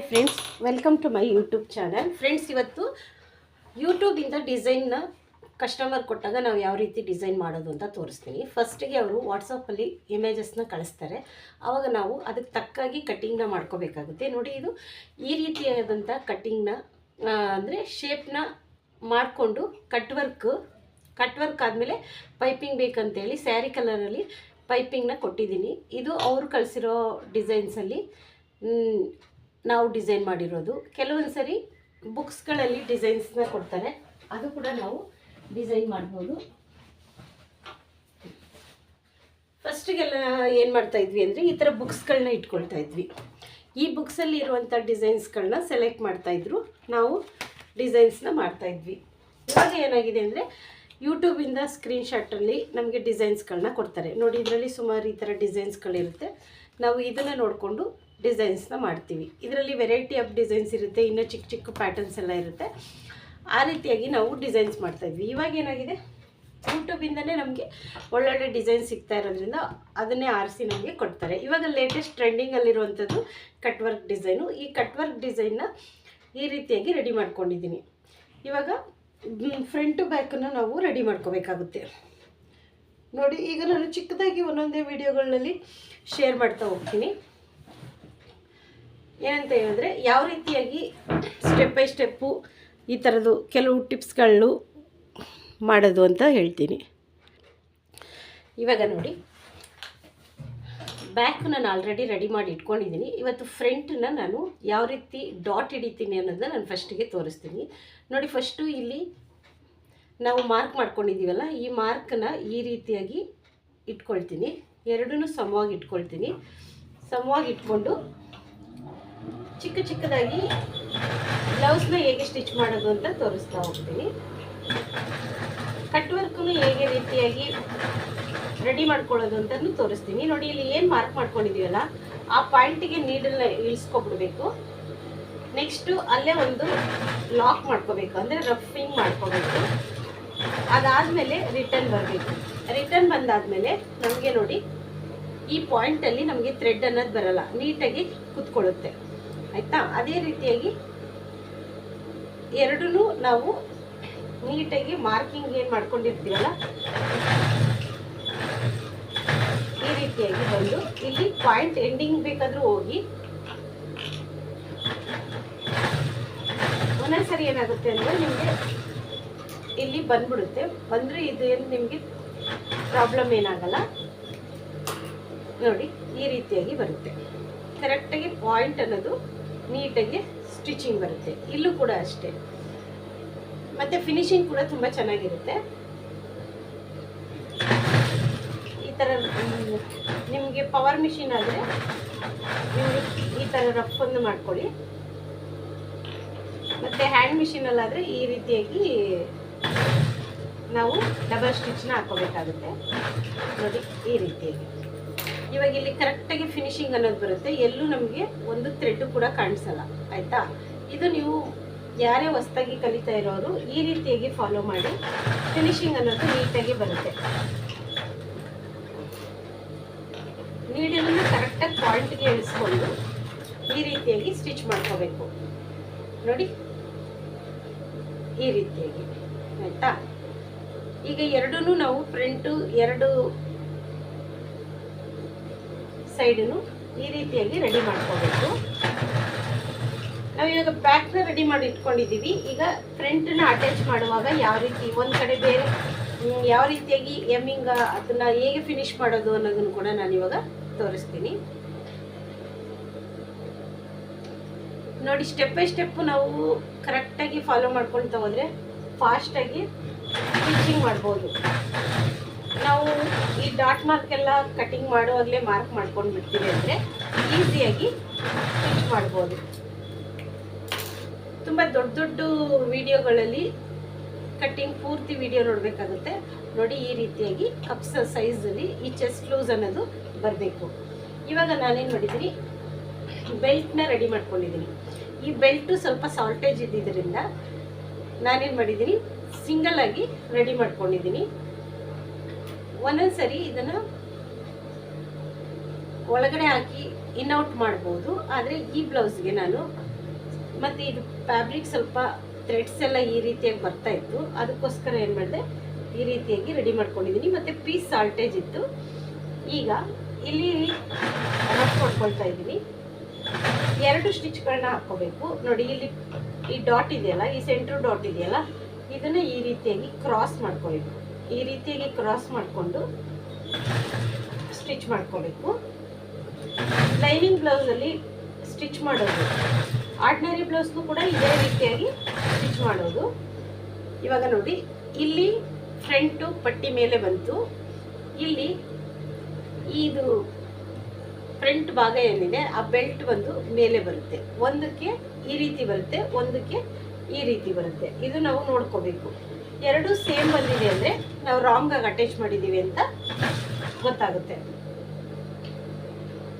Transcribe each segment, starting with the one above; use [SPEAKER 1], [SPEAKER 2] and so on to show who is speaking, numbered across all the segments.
[SPEAKER 1] Hi friends welcome to my YouTube channel friends ಇವತ್ತು ಯೂಟ್ಯೂಬಿಂದ ಡಿಸೈನ್ನ customer ಕೊಟ್ಟಾಗ ನಾವು ಯಾವ ರೀತಿ ಡಿಸೈನ್ ಮಾಡೋದು ಅಂತ ತೋರಿಸ್ತೀನಿ. ಫಸ್ಟಿಗೆ ಅವರು ವಾಟ್ಸಪ್ಪಲ್ಲಿ ಇಮೇಜಸ್ನ ಕಳಿಸ್ತಾರೆ. ಆವಾಗ ನಾವು ಅದಕ್ಕೆ ತಕ್ಕಾಗಿ ಕಟ್ಟಿಂಗ್ನ ಮಾಡ್ಕೋಬೇಕಾಗುತ್ತೆ. ನೋಡಿ, ಇದು ಈ ರೀತಿಯಾದಂಥ ಕಟ್ಟಿಂಗ್ನ ಅಂದರೆ ಶೇಪ್ನ ಮಾಡಿಕೊಂಡು ಕಟ್ ವರ್ಕ್ ಕಟ್ ವರ್ಕ್ ಆದಮೇಲೆ ಪೈಪಿಂಗ್ ಬೇಕಂತೇಳಿ ಸ್ಯಾರಿ ಕಲರಲ್ಲಿ ಪೈಪಿಂಗ್ನ ಕೊಟ್ಟಿದ್ದೀನಿ. ಇದು ಅವರು ಕಳಿಸಿರೋ ಡಿಸೈನ್ಸಲ್ಲಿ ನಾವು ಡಿಸೈನ್ ಮಾಡಿರೋದು. ಕೆಲವೊಂದು ಸರಿ ಬುಕ್ಸ್ಗಳಲ್ಲಿ ಡಿಸೈನ್ಸ್ನ ಕೊಡ್ತಾರೆ. ಅದು ಕೂಡ ನಾವು ಡಿಸೈನ್ ಮಾಡ್ಬೋದು. ಫಸ್ಟಿಗೆಲ್ಲ ಏನು ಮಾಡ್ತಾ ಇದ್ವಿ ಅಂದರೆ ಈ ಥರ ಬುಕ್ಸ್ಗಳನ್ನ ಇಟ್ಕೊಳ್ತಾ ಇದ್ವಿ. ಈ ಬುಕ್ಸಲ್ಲಿ ಇರುವಂಥ ಡಿಸೈನ್ಸ್ಗಳನ್ನ ಸೆಲೆಕ್ಟ್ ಮಾಡ್ತಾಯಿದ್ರು ನಾವು ಡಿಸೈನ್ಸ್ನ ಮಾಡ್ತಾಯಿದ್ವಿ ಇವಾಗ ಏನಾಗಿದೆ ಅಂದರೆ ಯೂಟ್ಯೂಬಿಂದ ಸ್ಕ್ರೀನ್ಶಾಟಲ್ಲಿ ನಮಗೆ ಡಿಸೈನ್ಸ್ಗಳನ್ನ ಕೊಡ್ತಾರೆ. ನೋಡಿ, ಇದರಲ್ಲಿ ಸುಮಾರು ಈ ಥರ ಡಿಸೈನ್ಸ್ಗಳಿರುತ್ತೆ. ನಾವು ಇದನ್ನು ನೋಡಿಕೊಂಡು ಡಿಸೈನ್ಸ್ನ ಮಾಡ್ತೀವಿ. ಇದರಲ್ಲಿ ವೆರೈಟಿ ಆಫ್ ಡಿಸೈನ್ಸ್ ಇರುತ್ತೆ, ಇನ್ನೂ ಚಿಕ್ಕ ಚಿಕ್ಕ ಪ್ಯಾಟರ್ನ್ಸ್ ಎಲ್ಲ ಇರುತ್ತೆ. ಆ ರೀತಿಯಾಗಿ ನಾವು ಡಿಸೈನ್ಸ್ ಮಾಡ್ತಾಯಿದ್ವಿ ಇವಾಗ ಏನಾಗಿದೆ? ಯೂಟ್ಯೂಬಿಂದನೇ ನಮಗೆ ಒಳ್ಳೊಳ್ಳೆ ಡಿಸೈನ್ ಸಿಗ್ತಾ ಇರೋದ್ರಿಂದ ಅದನ್ನೇ ಆರಿಸಿ ನಮಗೆ ಕೊಡ್ತಾರೆ. ಇವಾಗ ಲೇಟೆಸ್ಟ್ ಟ್ರೆಂಡಿಂಗಲ್ಲಿರುವಂಥದ್ದು ಕಟ್ ವರ್ಕ್ ಡಿಸೈನು ಈ ಕಟ್ ವರ್ಕ್ ಡಿಸೈನ್ನ ಈ ರೀತಿಯಾಗಿ ರೆಡಿ ಮಾಡ್ಕೊಂಡಿದ್ದೀನಿ. ಇವಾಗ ಫ್ರಂಟು ಬ್ಯಾಕನ್ನು ನಾವು ರೆಡಿ ಮಾಡ್ಕೋಬೇಕಾಗುತ್ತೆ. ನೋಡಿ, ಈಗ ನಾನು ಚಿಕ್ಕದಾಗಿ ಒಂದೊಂದೇ ವಿಡಿಯೋಗಳಲ್ಲಿ ಶೇರ್ ಮಾಡ್ತಾ ಹೋಗ್ತೀನಿ. ಏನಂತ ಹೇಳಿದ್ರೆ, ಯಾವ ರೀತಿಯಾಗಿ ಸ್ಟೆಪ್ ಬೈ ಸ್ಟೆಪ್ಪು ಈ ಥರದ್ದು ಕೆಲವು ಟಿಪ್ಸ್ಗಳು ಮಾಡೋದು ಅಂತ ಹೇಳ್ತೀನಿ. ಇವಾಗ ನೋಡಿ ಬ್ಯಾಕ್ ನಾನು ಆಲ್ರೆಡಿ ರೆಡಿ ಮಾಡಿ ಇಟ್ಕೊಂಡಿದ್ದೀನಿ. ಇವತ್ತು ಫ್ರಂಟನ್ನ ನಾನು ಯಾವ ರೀತಿ ಡಾಟ್ ಹಿಡಿತೀನಿ ಅನ್ನೋದನ್ನ ನಾನು ಫಸ್ಟಿಗೆ ತೋರಿಸ್ತೀನಿ. ನೋಡಿ ಫಸ್ಟು ಇಲ್ಲಿ ನಾವು ಮಾರ್ಕ್ ಮಾಡ್ಕೊಂಡಿದ್ದೀವಲ್ಲ, ಈ ಮಾರ್ಕನ್ನು ಈ ರೀತಿಯಾಗಿ ಇಟ್ಕೊಳ್ತೀನಿ. ಎರಡೂ ಸಮವಾಗಿ ಇಟ್ಕೊಳ್ತೀನಿ. ಸಮವಾಗಿ ಇಟ್ಕೊಂಡು ಚಿಕ್ಕ ಚಿಕ್ಕದಾಗಿ ಬ್ಲೌಸ್ನ ಹೇಗೆ ಸ್ಟಿಚ್ ಮಾಡೋದು ಅಂತ ತೋರಿಸ್ತಾ ಹೋಗ್ತೀನಿ. ಕಟ್ ವರ್ಕು ಹೇಗೆ ರೀತಿಯಾಗಿ ರೆಡಿ ಮಾಡ್ಕೊಳ್ಳೋದು ಅಂತಲೂ ತೋರಿಸ್ತೀನಿ. ನೋಡಿ, ಇಲ್ಲಿ ಏನು ಮಾರ್ಕ್ ಮಾಡ್ಕೊಂಡಿದ್ದೀವಲ್ಲ, ಆ ಪಾಯಿಂಟಿಗೆ ನೀಡಲ್ನ ಇಳಿಸ್ಕೊಬಿಡ್ಬೇಕು. ನೆಕ್ಸ್ಟು ಅಲ್ಲೇ ಒಂದು ಲಾಕ್ ಮಾಡ್ಕೋಬೇಕು, ಅಂದರೆ ರಫಿಂಗ್ ಮಾಡ್ಕೋಬೇಕು. ಅದಾದಮೇಲೆ ರಿಟರ್ನ್ ಬರಬೇಕು. ರಿಟರ್ನ್ ಬಂದಾದ್ಮೇಲೆ ನಮಗೆ ನೋಡಿ ಈ ಪಾಯಿಂಟಲ್ಲಿ ನಮಗೆ ಥ್ರೆಡ್ ಅನ್ನೋದು ಬರಲ್ಲ. ನೀಟಾಗಿ ಕುತ್ಕೊಳ್ಳುತ್ತೆ. ಆಯಿತಾ? ಅದೇ ರೀತಿಯಾಗಿ ಎರಡೂ ನಾವು ನೀಟಾಗಿ ಮಾರ್ಕಿಂಗ್ ಏನು ಮಾಡ್ಕೊಂಡಿರ್ತೀವಲ್ಲ? ಈ ರೀತಿಯಾಗಿ ಬಂದು ಇಲ್ಲಿ ಪಾಯಿಂಟ್ ಎಂಡಿಂಗ್ ಬೇಕಾದರೂ ಹೋಗಿ ಒಂದೊಂದ್ಸರಿ ಏನಾಗುತ್ತೆ ಅಂದರೆ ನಿಮಗೆ ಇಲ್ಲಿ ಬಂದ್ಬಿಡುತ್ತೆ. ಬಂದರೆ ಇದು ಏನು ನಿಮಗೆ ಪ್ರಾಬ್ಲಮ್ ಏನಾಗಲ್ಲ. ನೋಡಿ, ಈ ರೀತಿಯಾಗಿ ಬರುತ್ತೆ. ಕರೆಕ್ಟಾಗಿ ಪಾಯಿಂಟ್ ಅನ್ನೋದು ನೀಟಾಗಿ ಸ್ಟಿಚಿಂಗ್ ಬರುತ್ತೆ. ಇಲ್ಲೂ ಕೂಡ ಅಷ್ಟೇ. ಮತ್ತು ಫಿನಿಶಿಂಗ್ ಕೂಡ ತುಂಬ ಚೆನ್ನಾಗಿರುತ್ತೆ. ಈ ಥರ ನಿಮಗೆ ಪವರ್ ಮಿಷಿನ್ ಆದರೆ ನಿಮಗೆ ಈ ಥರ ಒಂದು ಮಾಡ್ಕೊಳ್ಳಿ. ಮತ್ತು ಹ್ಯಾಂಡ್ ಮಿಷಿನಲ್ಲಾದರೆ ಈ ರೀತಿಯಾಗಿ ನಾವು ಡಬಲ್ ಸ್ಟಿಚ್ನ ಹಾಕೋಬೇಕಾಗುತ್ತೆ ನೋಡಿ, ಈ ರೀತಿಯಾಗಿ. ಇವಾಗ ಇಲ್ಲಿ ಕರೆಕ್ಟಾಗಿ ಫಿನಿಶಿಂಗ್ ಅನ್ನೋದು ಬರುತ್ತೆ. ಎಲ್ಲೂ ನಮಗೆ ಒಂದು ಥ್ರೆಡ್ ಕೂಡ ಕಾಣಿಸಲ್ಲ, ಆಯಿತಾ? ಇದು ನೀವು ಯಾರೇ ಹೊಸ್ದಾಗಿ ಕಲಿತಾ ಇರೋರು ಈ ರೀತಿಯಾಗಿ ಫಾಲೋ ಮಾಡಿ ಫಿನಿಶಿಂಗ್ ಅನ್ನೋದು ನೀಟಾಗಿ ಬರುತ್ತೆ. ನೀಡಲನ್ನು ಕರೆಕ್ಟಾಗಿ ಪಾಯಿಂಟ್ಗೆ ಇಳಿಸ್ಕೊಂಡು ಈ ರೀತಿಯಾಗಿ ಸ್ಟಿಚ್ ಮಾಡ್ಕೋಬೇಕು. ನೋಡಿ, ಈ ರೀತಿಯಾಗಿ, ಆಯಿತಾ? ಈಗ ಎರಡೂ ನಾವು ಫ್ರಂಟು ಎರಡು ಸೈಡನ್ನು ಈ ರೀತಿಯಾಗಿ ರೆಡಿ ಮಾಡ್ಕೋಬೇಕು. ನಾವು ಇವಾಗ ಬ್ಯಾಕ್ನ ರೆಡಿ ಮಾಡಿ ಇಟ್ಕೊಂಡಿದ್ದೀವಿ. ಈಗ ಫ್ರಂಟನ್ನ ಅಟ್ಯಾಚ್ ಮಾಡುವಾಗ ಯಾವ ರೀತಿ ಒಂದು ಕಡೆ ಬೇರೆ ಯಾವ ರೀತಿಯಾಗಿ ಎಮ್ಮಿಂಗ ಅದನ್ನು ಹೇಗೆ ಫಿನಿಶ್ ಮಾಡೋದು ಅನ್ನೋದನ್ನು ಕೂಡ ನಾನು ಇವಾಗ ತೋರಿಸ್ತೀನಿ. ನೋಡಿ ಸ್ಟೆಪ್ ಬೈ ಸ್ಟೆಪ್ ನಾವು ಕರೆಕ್ಟಾಗಿ ಫಾಲೋ ಮಾಡ್ಕೊಳ್ತಾ ಹೋದರೆ ಫಾಸ್ಟಾಗಿ ಸ್ಟಿಚಿಂಗ್ ಮಾಡ್ಬೋದು. ನಾವು ಈ ಡಾಟ್ ಮಾರ್ಕ್ ಎಲ್ಲ ಕಟಿಂಗ್ ಮಾಡುವಾಗಲೇ ಮಾರ್ಕ್ ಮಾಡ್ಕೊಂಡು ಬಿಡ್ತೀವಿ ಅಂದರೆ ಈಸಿಯಾಗಿ ಸ್ಟಿಚ್ ಮಾಡ್ಬೋದು. ತುಂಬ ದೊಡ್ಡ ದೊಡ್ಡ ವಿಡಿಯೋಗಳಲ್ಲಿ ಕಟ್ಟಿಂಗ್ ಪೂರ್ತಿ ವಿಡಿಯೋ ನೋಡಬೇಕಾಗುತ್ತೆ. ನೋಡಿ ಈ ರೀತಿಯಾಗಿ ಕಪ್ಸ ಸೈಜಲ್ಲಿ ಈ ಚೆಸ್ಟ್ ಲೂಸ್ ಅನ್ನೋದು ಬರಬೇಕು. ಇವಾಗ ನಾನೇನು ಮಾಡಿದ್ದೀನಿ? ಬೆಲ್ಟ್ನ ರೆಡಿ ಮಾಡ್ಕೊಂಡಿದ್ದೀನಿ. ಈ ಬೆಲ್ಟು ಸ್ವಲ್ಪ ಸಾಲ್ಟೇಜ್ ಇದ್ದಿದ್ದರಿಂದ ನಾನೇನು ಮಾಡಿದ್ದೀನಿ? ಸಿಂಗಲ್ ಆಗಿ ರೆಡಿ ಮಾಡ್ಕೊಂಡಿದ್ದೀನಿ. ಒಂದೊಂದ್ಸರಿ ಇದನ್ನು ಒಳಗಡೆ ಹಾಕಿ ಇನ್ಔಟ್ ಮಾಡ್ಬೋದು. ಆದರೆ ಈ ಬ್ಲೌಸ್ಗೆ ನಾನು ಮತ್ತು ಇದು ಫ್ಯಾಬ್ರಿಕ್ ಸ್ವಲ್ಪ ಥ್ರೆಡ್ಸ್ ಎಲ್ಲ ಈ ರೀತಿಯಾಗಿ ಬರ್ತಾ ಇತ್ತು. ಅದಕ್ಕೋಸ್ಕರ ಏನು ಮಾಡಿದೆ? ಈ ರೀತಿಯಾಗಿ ರೆಡಿ ಮಾಡ್ಕೊಂಡಿದ್ದೀನಿ. ಮತ್ತು ಪೀಸ್ ಸಾಲ್ಟೇಜ್ ಇತ್ತು. ಈಗ ಇಲ್ಲಿ ರಫ್ ಮಾಡ್ಕೊಳ್ತಾ ಇದ್ದೀನಿ. ಎರಡು ಸ್ಟಿಚ್ಗಳನ್ನ ಹಾಕ್ಕೋಬೇಕು. ನೋಡಿ, ಇಲ್ಲಿ ಈ ಡಾಟ್ ಇದೆಯಲ್ಲ, ಈ ಸೆಂಟ್ರ್ ಡಾಟ್ ಇದೆಯಲ್ಲ ಇದನ್ನು ಈ ರೀತಿಯಾಗಿ ಕ್ರಾಸ್ ಮಾಡ್ಕೊಬೇಕು. ಈ ರೀತಿಯಾಗಿ ಕ್ರಾಸ್ ಮಾಡಿಕೊಂಡು ಸ್ಟಿಚ್ ಮಾಡ್ಕೋಬೇಕು. ಲೈನಿಂಗ್ ಬ್ಲೌಸಲ್ಲಿ ಸ್ಟಿಚ್ ಮಾಡೋದು. ಆರ್ಡಿನರಿ ಬ್ಲೌಸ್ಗೂ ಕೂಡ ಇದೇ ರೀತಿಯಾಗಿ ಸ್ಟಿಚ್ ಮಾಡೋದು. ಇವಾಗ ನೋಡಿ, ಇಲ್ಲಿ ಫ್ರಂಟು ಪಟ್ಟಿ ಮೇಲೆ ಬಂತು. ಇಲ್ಲಿ ಇದು ಫ್ರಂಟ್ ಭಾಗ ಏನಿದೆ, ಆ ಬೆಲ್ಟ್ ಬಂದು ಮೇಲೆ ಬರುತ್ತೆ. ಒಂದಕ್ಕೆ ಈ ರೀತಿ ಬರುತ್ತೆ, ಒಂದಕ್ಕೆ ಈ ರೀತಿ ಬರುತ್ತೆ. ಇದು ನಾವು ನೋಡ್ಕೋಬೇಕು. ಎರಡು ಸೇಮ್ ಬಂದಿದೆ ಅಂದರೆ ನಾವು ರಾಂಗಾಗಿ ಅಟ್ಯಾಚ್ ಮಾಡಿದ್ದೀವಿ ಅಂತ ಗೊತ್ತಾಗುತ್ತೆ.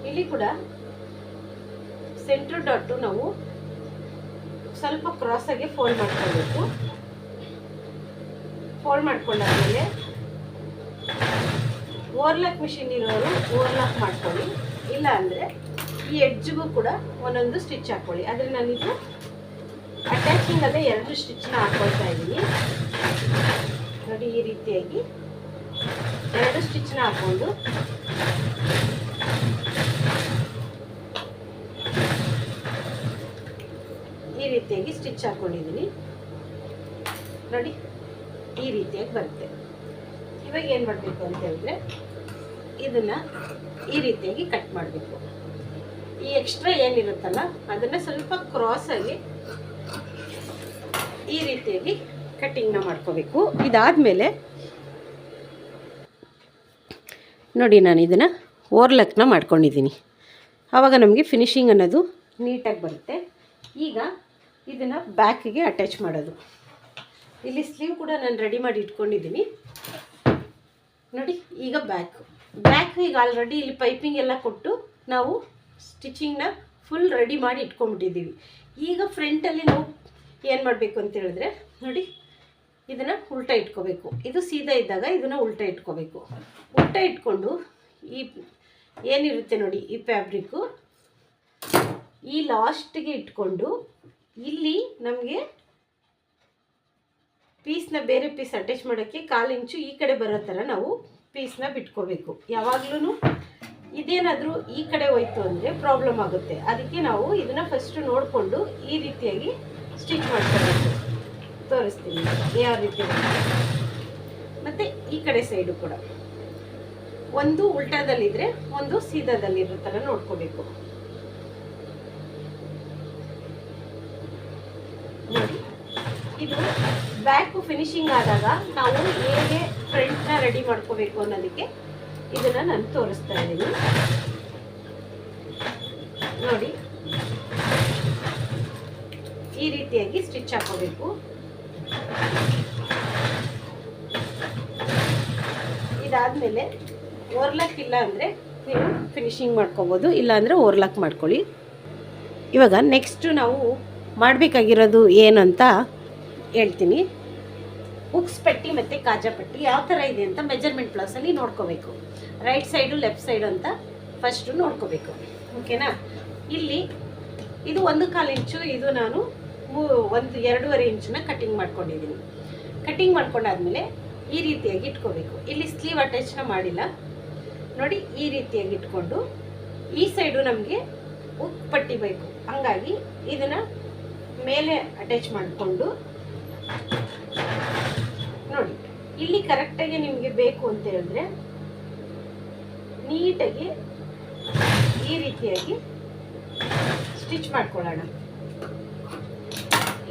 [SPEAKER 1] ಇಲ್ಲಿ ಕೂಡ ಸೆಂಟ್ರ್ ಡಾಟು ನಾವು ಸ್ವಲ್ಪ ಕ್ರಾಸಾಗಿ ಫೋಲ್ಡ್ ಮಾಡ್ಕೊಳ್ಬೇಕು. ಫೋಲ್ಡ್ ಮಾಡ್ಕೊಂಡಾದ್ಮೇಲೆ ಓವರ್ಲಾಕ್ ಮಿಷಿನ್ ಇರೋರು ಓವರ್ಲಾಕ್ ಮಾಡ್ಕೊಳ್ಳಿ. ಇಲ್ಲ ಅಂದರೆ ಈ ಎಡ್ಜ್ಗೂ ಕೂಡ ಒಂದೊಂದು ಸ್ಟಿಚ್ ಹಾಕ್ಕೊಳ್ಳಿ ಆದರೆ ನಾನಿದು ಅಟ್ಯಾಚಿಂಗ್ ಅಲ್ಲೇ ಎರಡು ಸ್ಟಿಚ್ನ ಹಾಕೊಳ್ತಾ ಇದ್ದೀನಿ ನೋಡಿ ಈ ರೀತಿಯಾಗಿ ಎರಡು ಸ್ಟಿಚ್ನ ಹಾಕೊಂಡು ಈ ರೀತಿಯಾಗಿ ಸ್ಟಿಚ್ ಹಾಕೊಂಡಿದ್ದೀನಿ ನೋಡಿ ಈ ರೀತಿಯಾಗಿ ಬರುತ್ತೆ. ಇವಾಗ ಏನು ಮಾಡಬೇಕು ಅಂತ ಹೇಳಿದ್ರೆ ಇದನ್ನು ಈ ರೀತಿಯಾಗಿ ಕಟ್ ಮಾಡಬೇಕು. ಈ ಎಕ್ಸ್ಟ್ರಾ ಏನಿರುತ್ತಲ್ಲ, ಅದನ್ನು ಸ್ವಲ್ಪ ಕ್ರಾಸಾಗಿ ಈ ರೀತಿಯಾಗಿ ಕಟ್ಟಿಂಗ್ನ ಮಾಡ್ಕೋಬೇಕು. ಇದಾದಮೇಲೆ ನೋಡಿ ನಾನು ಇದನ್ನು ಓರ್ಲಕ್ನ ಮಾಡ್ಕೊಂಡಿದ್ದೀನಿ. ಆವಾಗ ನಮಗೆ ಫಿನಿಶಿಂಗ್ ಅನ್ನೋದು ನೀಟಾಗಿ ಬರುತ್ತೆ. ಈಗ ಇದನ್ನು ಬ್ಯಾಕಿಗೆ ಅಟ್ಯಾಚ್ ಮಾಡೋದು. ಇಲ್ಲಿ ಸ್ಲೀವ್ ಕೂಡ ನಾನು ರೆಡಿ ಮಾಡಿ ಇಟ್ಕೊಂಡಿದ್ದೀನಿ. ನೋಡಿ, ಈಗ ಬ್ಯಾಕ್ ಬ್ಯಾಕ್ ಈಗ ಆಲ್ರೆಡಿ ಇಲ್ಲಿ ಪೈಪಿಂಗ್ ಎಲ್ಲ ಕೊಟ್ಟು ನಾವು ಸ್ಟಿಚಿಂಗ್ನ ಫುಲ್ ರೆಡಿ ಮಾಡಿ ಇಟ್ಕೊಂಡ್ಬಿಟ್ಟಿದ್ದೀವಿ. ಈಗ ಫ್ರಂಟಲ್ಲಿ ನಾವು ಏನು ಮಾಡಬೇಕು ಅಂತ ಹೇಳಿದ್ರೆ, ನೋಡಿ, ಇದನ್ನು ಉಲ್ಟಾ ಇಟ್ಕೋಬೇಕು. ಇದು ಸೀದಾ ಇದ್ದಾಗ ಇದನ್ನು ಉಲ್ಟಾ ಇಟ್ಕೋಬೇಕು. ಉಲ್ಟಾ ಇಟ್ಕೊಂಡು ಈ ಏನಿರುತ್ತೆ ನೋಡಿ, ಈ ಫ್ಯಾಬ್ರಿಕ್ಕು ಈ ಲಾಸ್ಟ್ಗೆ ಇಟ್ಕೊಂಡು ಇಲ್ಲಿ ನಮಗೆ ಪೀಸ್ನ ಬೇರೆ ಪೀಸ್ ಅಟ್ಯಾಚ್ ಮಾಡೋಕ್ಕೆ ಕಾಲು ಇಂಚು ಈ ಕಡೆ ಬರೋ ಥರ ನಾವು ಪೀಸ್ನ ಬಿಟ್ಕೋಬೇಕು. ಯಾವಾಗಲೂ ಇದೇನಾದರೂ ಈ ಕಡೆ ಹೋಯ್ತು ಅಂದರೆ ಪ್ರಾಬ್ಲಮ್ ಆಗುತ್ತೆ. ಅದಕ್ಕೆ ನಾವು ಇದನ್ನು ಫಸ್ಟು ನೋಡಿಕೊಂಡು ಈ ರೀತಿಯಾಗಿ ಸ್ಟಿಚ್ ಮಾಡ್ಕೋಬೇಕು. ತೋರಿಸ್ತೀನಿ, ಯಾವ ರೀತಿ ಮತ್ತು ಈ ಕಡೆ ಸೈಡು ಕೂಡ. ಒಂದು ಉಲ್ಟಾದಲ್ಲಿದ್ದರೆ ಒಂದು ಸೀದಾದಲ್ಲಿರೋ ಥರ ನೋಡ್ಕೋಬೇಕು. ನೋಡಿ. ಇದು ಬ್ಯಾಕ್ ಫಿನಿಶಿಂಗ್ ಆದಾಗ ನಾವು ಹೇಗೆ ಫ್ರಂಟ್ನ ರೆಡಿ ಮಾಡ್ಕೋಬೇಕು ಅನ್ನೋದಕ್ಕೆ ಇದನ್ನ ನಾನು ತೋರಿಸ್ತಾ ಇದ್ದೀನಿ. ನೋಡಿ. ಈ ರೀತಿಯಾಗಿ ಸ್ಟಿಚ್ ಹಾಕೋಬೇಕು. ಇದಾದಮೇಲೆ ಓರ್ಲಾಕ್ ಇಲ್ಲ ಅಂದರೆ ನೀವು ಫಿನಿಶಿಂಗ್ ಮಾಡ್ಕೋಬೋದು ಇಲ್ಲಾಂದರೆ ಓರ್ಲಾಕ್ ಮಾಡ್ಕೊಳ್ಳಿ. ಇವಾಗ ನೆಕ್ಸ್ಟು ನಾವು ಮಾಡಬೇಕಾಗಿರೋದು ಏನು ಅಂತ ಹೇಳ್ತೀನಿ. ಉಕ್ಸ್ ಪಟ್ಟಿ ಮತ್ತು ಕಾಜಾ ಪಟ್ಟಿ ಯಾವ ಥರ ಇದೆ ಅಂತ ಮೆಜರ್ಮೆಂಟ್ ಪ್ಲಾಸಲ್ಲಿ ನೋಡ್ಕೋಬೇಕು. ರೈಟ್ ಸೈಡು ಲೆಫ್ಟ್ ಸೈಡು ಅಂತ ಫಸ್ಟು ನೋಡ್ಕೋಬೇಕು. ಓಕೆನಾ ಇಲ್ಲಿ ಇದು ಒಂದು ಕಾಲು ಇಂಚು ಇದು ನಾನು ಒಂದು ಎರಡೂವರೆ ಇಂಚನ್ನ ಕಟ್ಟಿಂಗ್ ಮಾಡ್ಕೊಂಡಿದ್ದೀನಿ. ಕಟ್ಟಿಂಗ್ ಮಾಡ್ಕೊಂಡಾದ್ಮೇಲೆ ಈ ರೀತಿಯಾಗಿ ಇಟ್ಕೋಬೇಕು. ಇಲ್ಲಿ ಸ್ಲೀವ್ ಅಟ್ಯಾಚ್ನ ಮಾಡಿಲ್ಲ. ನೋಡಿ, ಈ ರೀತಿಯಾಗಿ ಇಟ್ಕೊಂಡು ಈ ಸೈಡು ನಮಗೆ ಉಕ್ ಪಟ್ಟಿ ಬೇಕು. ಹಂಗಾಗಿ ಇದನ್ನು ಮೇಲೆ ಅಟ್ಯಾಚ್ ಮಾಡಿಕೊಂಡು ನೋಡಿ, ಇಲ್ಲಿ ಕರೆಕ್ಟಾಗಿ ನಿಮಗೆ ಬೇಕು ಅಂತ ಹೇಳಿದ್ರೆ ನೀಟಾಗಿ ಈ ರೀತಿಯಾಗಿ ಸ್ಟಿಚ್ ಮಾಡ್ಕೊಳ್ಳೋಣ.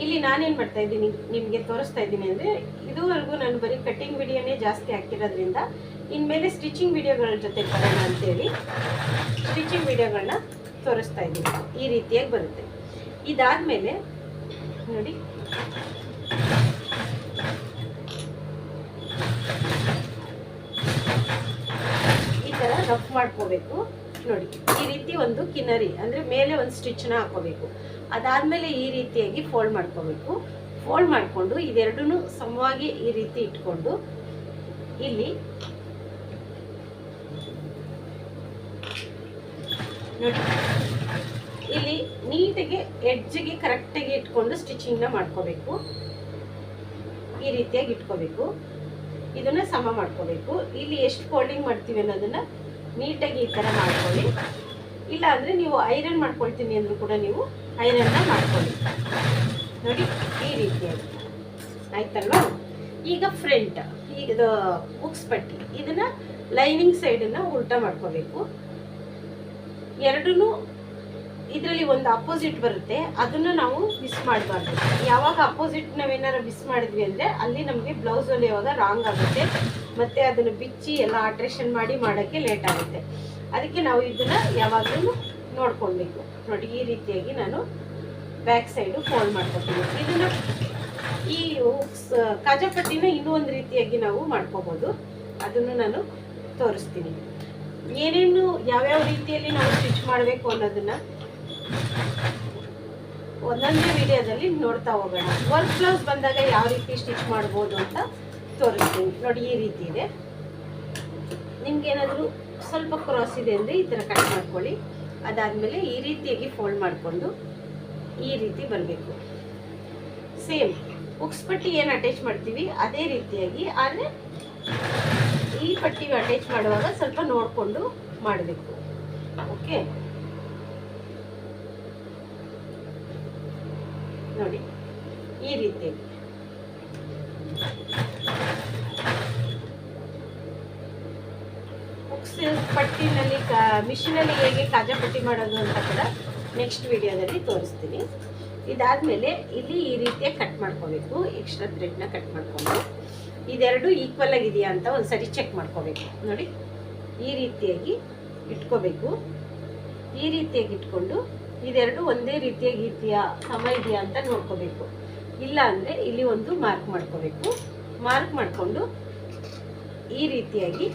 [SPEAKER 1] ಇಲ್ಲಿ ನಾನೇನು ಮಾಡ್ತಾ ಇದ್ದೀನಿ, ನಿಮಗೆ ತೋರಿಸ್ತಾ ಇದ್ದೀನಿ ಅಂದರೆ, ಇದುವರೆಗೂ ನಾನು ಬರೀ ಕಟ್ಟಿಂಗ್ ವಿಡಿಯೋನೇ ಜಾಸ್ತಿ ಹಾಕಿರೋದ್ರಿಂದ, ಇನ್ಮೇಲೆ ಸ್ಟಿಚಿಂಗ್ ವಿಡಿಯೋಗಳ ಜೊತೆ ಬರೋಣ ಅಂತೇಳಿ ಸ್ಟಿಚಿಂಗ್ ವಿಡಿಯೋಗಳನ್ನ ತೋರಿಸ್ತಾ ಇದ್ದೀನಿ. ಈ ರೀತಿಯಾಗಿ ಬರುತ್ತೆ. ಇದಾದಮೇಲೆ, ನೋಡಿ. ಈ ಥರ ರಫ್ ಮಾಡ್ಕೋಬೇಕು. ನೋಡಿ, ಈ ರೀತಿ ಒಂದು ಕಿನ್ನರಿ ಅಂದರೆ ಮೇಲೆ ಒಂದು ಸ್ಟಿಚ್ನ ಹಾಕೋಬೇಕು ಅದಾದಮೇಲೆ ಈ ರೀತಿಯಾಗಿ ಫೋಲ್ಡ್ ಮಾಡ್ಕೋಬೇಕು. ಫೋಲ್ಡ್ ಮಾಡಿಕೊಂಡು ಇದೆರಡೂ ಸಮವಾಗಿ ಈ ರೀತಿ ಇಟ್ಕೊಂಡು ಇಲ್ಲಿ ನೋಡಿ, ಇಲ್ಲಿ ನೀಟಾಗಿ ಎಡ್ಜ್ಗೆ ಕರೆಕ್ಟಾಗಿ ಇಟ್ಕೊಂಡು ಸ್ಟಿಚಿಂಗ್ನ ಮಾಡ್ಕೋಬೇಕು. ಈ ರೀತಿಯಾಗಿ ಇಟ್ಕೋಬೇಕು. ಇದನ್ನ ಸಮ ಮಾಡ್ಕೋಬೇಕು. ಇಲ್ಲಿ ಎಷ್ಟು ಫೋಲ್ಡಿಂಗ್ ಮಾಡ್ತೀವಿ ಅನ್ನೋದನ್ನ ನೀಟಾಗಿ ಈ ಥರ ಮಾಡ್ಕೊಳ್ಳಿ. ಇಲ್ಲ ಅಂದರೆ ನೀವು ಐರನ್ ಮಾಡ್ಕೊಳ್ತೀನಿ ಅಂದರೂ ಕೂಡ ನೀವು ಐರನ್ನ ಮಾಡ್ಕೊಳ್ಳಿ. ನೋಡಿ, ಈ ರೀತಿಯಾಗಿ ಆಯ್ತಲ್ವಾ? ಈಗ ಫ್ರಂಟ್ ಈಗ ಬುಕ್ಸ್ ಪಟ್ಟಿ. ಇದನ್ನ ಲೈನಿಂಗ್ ಸೈಡನ್ನು ಉಲ್ಟಾ ಮಾಡ್ಕೋಬೇಕು. ಎರಡೂ ಇದರಲ್ಲಿ ಒಂದು ಅಪೋಸಿಟ್ ಬರುತ್ತೆ. ಅದನ್ನು ನಾವು ಮಿಸ್ ಮಾಡಬಾರ್ದು. ಯಾವಾಗ ಅಪೋಸಿಟ್ ನಾವೇನಾರು ಮಿಸ್ ಮಾಡಿದ್ವಿ ಅಂದರೆ ಅಲ್ಲಿ ನಮಗೆ ಬ್ಲೌಸಲ್ಲಿ ಯಾವಾಗ ರಾಂಗ್ ಆಗುತ್ತೆ. ಮತ್ತು ಅದನ್ನು ಬಿಚ್ಚಿ ಎಲ್ಲ ಆಲ್ಟ್ರೇಷನ್ ಮಾಡಿ ಮಾಡೋಕ್ಕೆ ಲೇಟ್ ಆಗುತ್ತೆ. ಅದಕ್ಕೆ ನಾವು ಇದನ್ನು ಯಾವಾಗಲೂ ನೋಡ್ಕೊಳ್ಬೇಕು. ನೋಡಿ, ಈ ರೀತಿಯಾಗಿ ನಾನು ಬ್ಯಾಕ್ ಸೈಡು ಫೋಲ್ಡ್ ಮಾಡ್ಕೊತೀನಿ ಇದನ್ನು ಈ ಕಾಜಾಪಟ್ಟಿನ ಇನ್ನೂ ಒಂದು ರೀತಿಯಾಗಿ ನಾವು ಮಾಡ್ಕೋಬೋದು. ಅದನ್ನು ನಾನು ತೋರಿಸ್ತೀನಿ. ಏನೇನು ಯಾವ್ಯಾವ ರೀತಿಯಲ್ಲಿ ನಾವು ಸ್ಟಿಚ್ ಮಾಡಬೇಕು ಅನ್ನೋದನ್ನ ಒಂದೊಂದೇ ವಿಡಿಯೋದಲ್ಲಿ ನೋಡ್ತಾ ಹೋಗೋಣ. ವರ್ಕ್ ಬ್ಲೌಸ್ ಬಂದಾಗ ಯಾವ ರೀತಿ ಸ್ಟಿಚ್ ಮಾಡ್ಬೋದು ಅಂತ ತೋರಿಸ್ತೀನಿ. ನೋಡಿ, ಈ ರೀತಿ ಇದೆ. ನಿಮ್ಗೇನಾದರೂ ಸ್ವಲ್ಪ ಕ್ರಾಸ್ ಇದೆ ಅಂದರೆ ಈ ಥರ ಕಟ್ ಮಾಡ್ಕೊಳ್ಳಿ. ಅದಾದಮೇಲೆ ಈ ರೀತಿಯಾಗಿ ಫೋಲ್ಡ್ ಮಾಡಿಕೊಂಡು ಈ ರೀತಿ ಬರಬೇಕು. ಸೇಮ್ ಉಕ್ಸ್ ಪಟ್ಟಿ ಏನು ಅಟ್ಯಾಚ್ ಮಾಡ್ತೀವಿ? ಅದೇ ರೀತಿಯಾಗಿ. ಆದರೆ ಈ ಪಟ್ಟಿ ಅಟ್ಯಾಚ್ ಮಾಡುವಾಗ ಸ್ವಲ್ಪ ನೋಡಿಕೊಂಡು ಮಾಡಬೇಕು. ಓಕೆ ನೋಡಿ. ಈ ರೀತಿ. ಪಟ್ಟಿನಲ್ಲಿ ಕಾ ಮಿಷಿನಲ್ಲಿ ಹೇಗೆ ಕಾಜಾ ಪಟ್ಟಿ ಮಾಡೋದು ಅಂತ ಕೂಡ ನೆಕ್ಸ್ಟ್ ವಿಡಿಯೋದಲ್ಲಿ ತೋರಿಸ್ತೀನಿ. ಇದಾದಮೇಲೆ ಇಲ್ಲಿ ಈ ರೀತಿಯಾಗಿ ಕಟ್ ಮಾಡ್ಕೋಬೇಕು. ಎಕ್ಸ್ಟ್ರಾ ಥ್ರೆಡ್ನ ಕಟ್ ಮಾಡ್ಕೊಂಡು. ಇದೆರಡು ಈಕ್ವಲ್ ಆಗಿದೆಯಾ ಅಂತ ಒಂದ್ಸರಿ ಚೆಕ್ ಮಾಡ್ಕೋಬೇಕು. ನೋಡಿ. ಈ ರೀತಿಯಾಗಿ ಇಟ್ಕೋಬೇಕು. ಈ ರೀತಿಯಾಗಿ ಇಟ್ಕೊಂಡು ಇದೆರಡು ಒಂದೇ ರೀತಿಯಾಗಿ ಇದೆಯಾ ಸಮ ಇದೆಯಾ ಅಂತ ನೋಡ್ಕೋಬೇಕು. ಇಲ್ಲ ಅಂದರೆ ಇಲ್ಲಿ ಒಂದು ಮಾರ್ಕ್ ಮಾಡ್ಕೋಬೇಕು. ಮಾರ್ಕ್ ಮಾಡಿಕೊಂಡು ಈ ರೀತಿಯಾಗಿ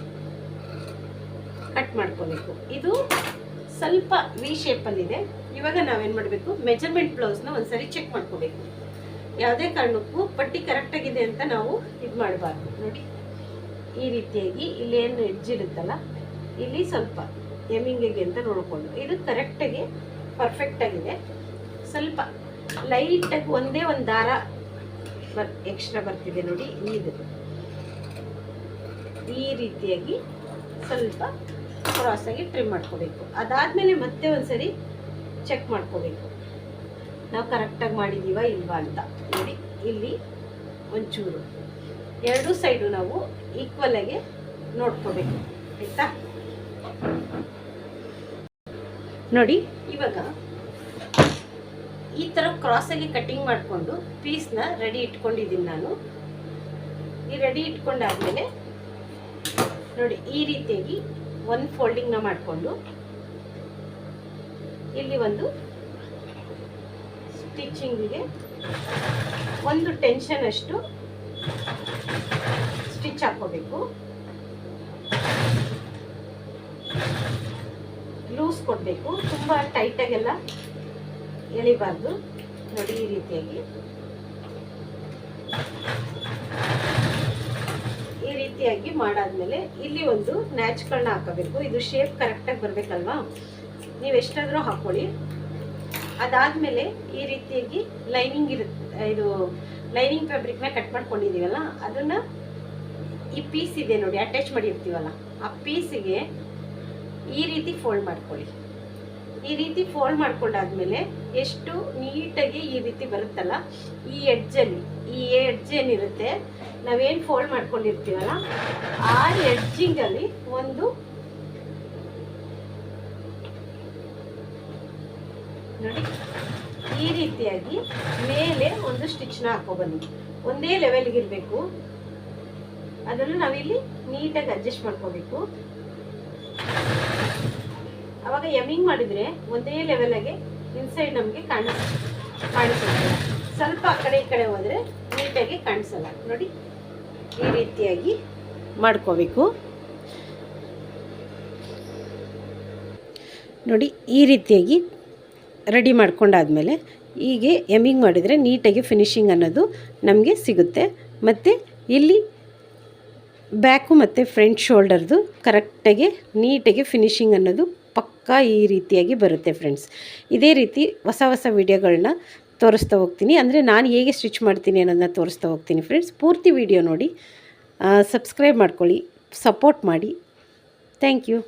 [SPEAKER 1] ಕಟ್ ಮಾಡ್ಕೋಬೇಕು. ಇದು ಸ್ವಲ್ಪ ವಿ ಶೇಪಲ್ಲಿದೆ ಇವಾಗ ನಾವೇನು ಮಾಡಬೇಕು? ಮೆಜರ್ಮೆಂಟ್ ಬ್ಲೌಸ್ನ ಒಂದ್ಸರಿ ಚೆಕ್ ಮಾಡ್ಕೋಬೇಕು. ಯಾವುದೇ ಕಾರಣಕ್ಕೂ ಪಟ್ಟಿ ಕರೆಕ್ಟಾಗಿದೆ ಅಂತ ನಾವು ಇದು ಮಾಡಬಾರ್ದು. ನೋಡಿ, ಈ ರೀತಿಯಾಗಿ ಇಲ್ಲಿ ಏನು ಎಡ್ಜ್ ಇರುತ್ತಲ್ಲ, ಇಲ್ಲಿ ಸ್ವಲ್ಪ ಎಮಿಂಗಿಗೆ ಅಂತ ನೋಡಿಕೊಂಡು. ಇದು ಕರೆಕ್ಟಾಗಿ ಪರ್ಫೆಕ್ಟಾಗಿದೆ ಸ್ವಲ್ಪ ಲೈಟಾಗಿ ಒಂದೇ ಒಂದು ದಾರ ಬರ್ ಎಕ್ಸ್ಟ್ರಾ ಬರ್ತಿದೆ ನೋಡಿ ಇದು. ಈ ರೀತಿಯಾಗಿ ಸ್ವಲ್ಪ ಕ್ರಾಸಾಗಿ ಟ್ರಿಮ್ ಮಾಡ್ಕೋಬೇಕು. ಅದಾದಮೇಲೆ ಮತ್ತೆ ಒಂದ್ಸರಿ ಚೆಕ್ ಮಾಡ್ಕೋಬೇಕು. ನಾವು ಕರೆಕ್ಟಾಗಿ ಮಾಡಿದ್ದೀವ ಇಲ್ವಾ ಅಂತ. ನೋಡಿ, ಇಲ್ಲಿ ಒಂಚೂರು. ಎರಡೂ ಸೈಡು ನಾವು ಈಕ್ವಲ್ ಆಗಿ ನೋಡ್ಕೋಬೇಕು. ಆಯ್ತಾ? ನೋಡಿ. ಇವಾಗ ಈ ಥರ ಕ್ರಾಸಾಗಿ ಕಟ್ಟಿಂಗ್ ಮಾಡಿಕೊಂಡು ಪೀಸ್ನ ರೆಡಿ ಇಟ್ಕೊಂಡಿದ್ದೀನಿ ನಾನು. ಈ ರೆಡಿ ಇಟ್ಕೊಂಡಾದ್ಮೇಲೆ ನೋಡಿ, ಈ ರೀತಿಯಾಗಿ ಒಂದು ಫೋಲ್ಡಿಂಗ್ನ ಮಾಡಿಕೊಂಡು ಇಲ್ಲಿ ಒಂದು ಸ್ಟಿಚಿಂಗಿಗೆ ಒಂದು ಟೆನ್ಷನ್ ಅಷ್ಟು ಸ್ಟಿಚ್ ಹಾಕೋಬೇಕು ಲೂಸ್ ಕೊಡಬೇಕು. ತುಂಬ ಟೈಟಾಗೆಲ್ಲ ಎಳಿಬಾರ್ದು. ನೋಡಿ ಈ ರೀತಿಯಾಗಿ. ಈ ರೀತಿಯಾಗಿ ಮಾಡಾದ್ಮೇಲೆ ಇಲ್ಲಿ ಒಂದು ನ್ಯಾಚ್ಗಳನ್ನ ಹಾಕಬೇಕು. ಇದು ಶೇಪ್ ಕರೆಕ್ಟಾಗಿ ಬರಬೇಕಲ್ವಾ? ನೀವು ಎಷ್ಟಾದರೂ ಹಾಕೊಳ್ಳಿ. ಅದಾದಮೇಲೆ ಈ ರೀತಿಯಾಗಿ ಲೈನಿಂಗ್ ಇರುತ್ತೆ ಇದು ಲೈನಿಂಗ್ ಫ್ಯಾಬ್ರಿಕ್ನ ಕಟ್ ಮಾಡ್ಕೊಂಡಿದ್ದೀವಲ್ಲ, ಅದನ್ನು ಈ ಪೀಸ್ ಇದೆ ನೋಡಿ ಅಟ್ಯಾಚ್ ಮಾಡಿರ್ತೀವಲ್ಲ, ಆ ಪೀಸಿಗೆ ಈ ರೀತಿ ಫೋಲ್ಡ್ ಮಾಡ್ಕೊಳ್ಳಿ. ಈ ರೀತಿ ಫೋಲ್ಡ್ ಮಾಡ್ಕೊಂಡಾದ್ಮೇಲೆ ಎಷ್ಟು ನೀಟಾಗಿ ಈ ರೀತಿ ಬರುತ್ತಲ್ಲ, ಈ ಎಡ್ಜಲ್ಲಿ ಈ ಎಡ್ಜ್ ಏನಿರುತ್ತೆ, ನಾವೇನು ಫೋಲ್ಡ್ ಮಾಡ್ಕೊಂಡಿರ್ತೀವಲ್ಲ, ಆ ಎಡ್ಜಿಂಗಲ್ಲಿ ಒಂದು ನೋಡಿ, ಈ ರೀತಿಯಾಗಿ ಮೇಲೆ ಒಂದು ಸ್ಟಿಚ್ನ ಹಾಕೋಬನ್ನಿ. ಒಂದೇ ಲೆವೆಲ್ಗೆ ಇರಬೇಕು. ಅದನ್ನು ನಾವಿಲ್ಲಿ ನೀಟಾಗಿ ಅಡ್ಜಸ್ಟ್ ಮಾಡ್ಕೋಬೇಕು. ಅವಾಗ ಎಮಿಂಗ್ ಮಾಡಿದರೆ ಒಂದೇ ಲೆವೆಲಾಗೆ ಇನ್ಸೈಡ್ ನಮಗೆ ಕಾಣಿಸ್, ಕಾಣಿಸುತ್ತೆ. ಸ್ವಲ್ಪ ಆ ಕಡೆ ಈ ಕಡೆ ಹೋದರೆ ನೀಟಾಗಿ ಕಾಣಿಸಲ್ಲ. ನೋಡಿ, ಈ ರೀತಿಯಾಗಿ ಮಾಡ್ಕೋಬೇಕು. ನೋಡಿ, ಈ ರೀತಿಯಾಗಿ ರೆಡಿ ಮಾಡ್ಕೊಂಡಾದ್ಮೇಲೆ ಹೀಗೆ ಎಮಿಂಗ್ ಮಾಡಿದರೆ ನೀಟಾಗಿ ಫಿನಿಶಿಂಗ್ ಅನ್ನೋದು ನಮಗೆ ಸಿಗುತ್ತೆ. ಮತ್ತು ಇಲ್ಲಿ ಬ್ಯಾಕು ಮತ್ತು ಫ್ರಂಟ್ ಶೋಲ್ಡರ್ದು ಕರೆಕ್ಟಾಗಿ ನೀಟಾಗಿ ಫಿನಿಶಿಂಗ್ ಅನ್ನೋದು ಪಕ್ಕಾ ಈ ರೀತಿಯಾಗಿ ಬರುತ್ತೆ ಫ್ರೆಂಡ್ಸ್. ಇದೇ ರೀತಿ ಹೊಸ ಹೊಸ ವಿಡಿಯೋಗಳನ್ನ ತೋರಿಸ್ತಾ ಹೋಗ್ತೀನಿ. ಅಂದರೆ ನಾನು ಹೇಗೆ ಸ್ಟಿಚ್ ಮಾಡ್ತೀನಿ ಅನ್ನೋದನ್ನ ತೋರಿಸ್ತಾ ಹೋಗ್ತೀನಿ ಫ್ರೆಂಡ್ಸ್. ಪೂರ್ತಿ ವಿಡಿಯೋ ನೋಡಿ ಸಬ್ಸ್ಕ್ರೈಬ್ ಮಾಡ್ಕೊಳ್ಳಿ, ಸಪೋರ್ಟ್ ಮಾಡಿ. Thank you.